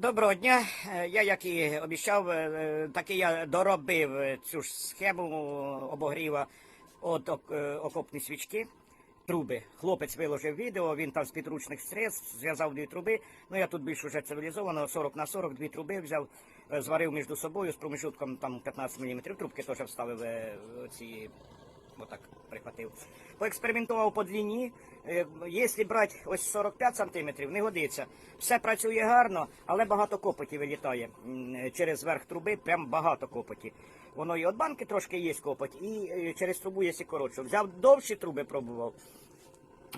Доброго дня. Е, Я, як і обіцяв, е, таки я доробив е, цю ж схему обогріва от е, окопні свічки. Труби. Хлопець виложив відео, він там з підручних средств зв'язав дві труби. Ну я тут більш уже цивілізовано, 40 на 40, дві труби взяв, е, зварив між собою з промежутком там 15 мм. Трубки теж вставив е, ці отак прихватив. Поекспериментував по длині. Е, Якщо брати ось 45 сантиметрів, не годиться. Все працює гарно, але багато копоті вилітає через верх труби, прям багато копоті. Воно і від банки трошки є копоть, і е, через трубу є коротше. Взяв довші труби, пробував.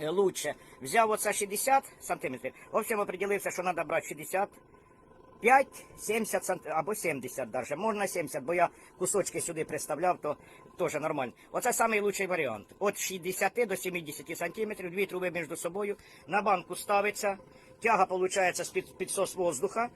е, Лучше. Взяв оце 60 сантиметрів. В общем, определився, що треба брати 60 5, 70 сант... або 70 даже. Можна 70, бо я кусочки сюди приставляв, то теж нормально. Оце найкращий варіант. От 60 до 70 сантиметрів, дві труби між собою, на банку ставиться, тяга виходить з під підсос воздуха,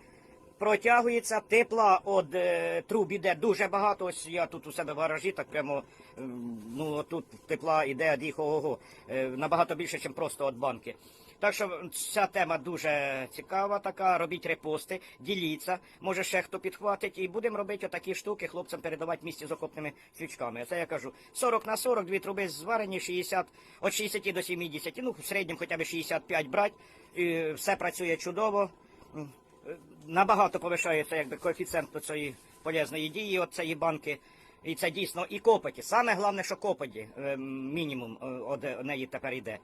протягується, тепла від е, труб іде дуже багато. Ось я тут у себе в гаражі, так прямо м, ну тут тепла іде від їх ого, е, набагато більше, ніж просто від банки. Так що ця тема дуже цікава, така. Робіть репости, діліться. Може ще хто підхватить, і будемо робити отакі штуки, хлопцям передавати в місті з окопними свічками. Це я кажу 40 на 40, дві труби зварені, 60, від 60 до 70, ну в середньому хоча б 65 брати. Все працює чудово. Набагато повишається якби коефіцієнт цієї полезної дії от цієї банки. І це дійсно і копоті. Саме головне, що копоті е, мінімум е, від неї тепер йде.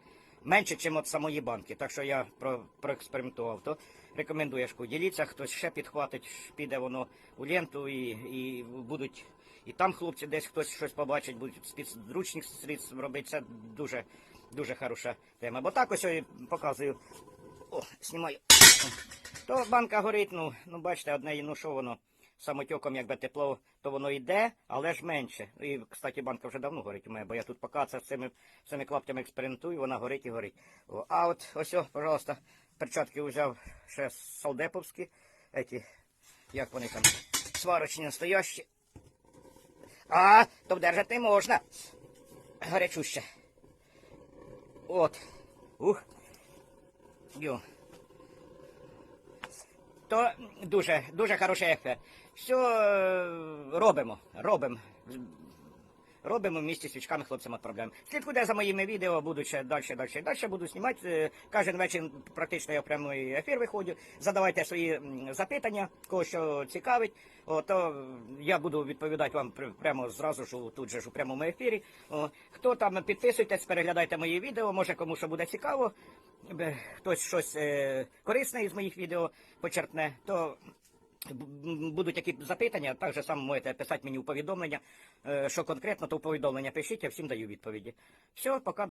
Менше, ніж від самої банки. Так що я про, проекспериментував. То рекомендую шку. Діліться, хтось ще підхватить, піде воно у ленту і, і будуть. І там хлопці десь хтось щось побачить, будуть з підручних средств робити. Це дуже, дуже хороша тема. Бо так ось я показую. О, знімаю. То банка горить, ну, ну бачите, одне, ну що воно, самотьоком якби тепло, то воно йде, але ж менше. І, кстати, банка вже давно горить у мене, бо я тут поки це з цими, цими клаптями експериментую, вона горить і горить. О, а от ось, пожалуйста, перчатки взяв ще солдеповські, еті, як вони там, сварочні настоящі. А, то вдержати можна. Гарячуще. От. Ух. Йо то дуже, дуже хороший ефект. Все робимо, робимо. Робимо в місті свічками хлопцям відправляємо. Слідкуйте за моїми відео, буду ще далі, далі, далі буду знімати. Е, Кожен вечір практично я в прямий ефір виходжу. Задавайте свої запитання, кого що цікавить. О, то я буду відповідати вам пр- прямо зразу ж тут же ж у прямому ефірі. О, хто там підписуйтесь, переглядайте мої відео, може кому що буде цікаво. Хтось щось е, корисне із моїх відео почерпне, то будуть які запитання, так же само можете писати мені у повідомлення, е, що конкретно, то у повідомлення пишіть, я всім даю відповіді. Все, пока.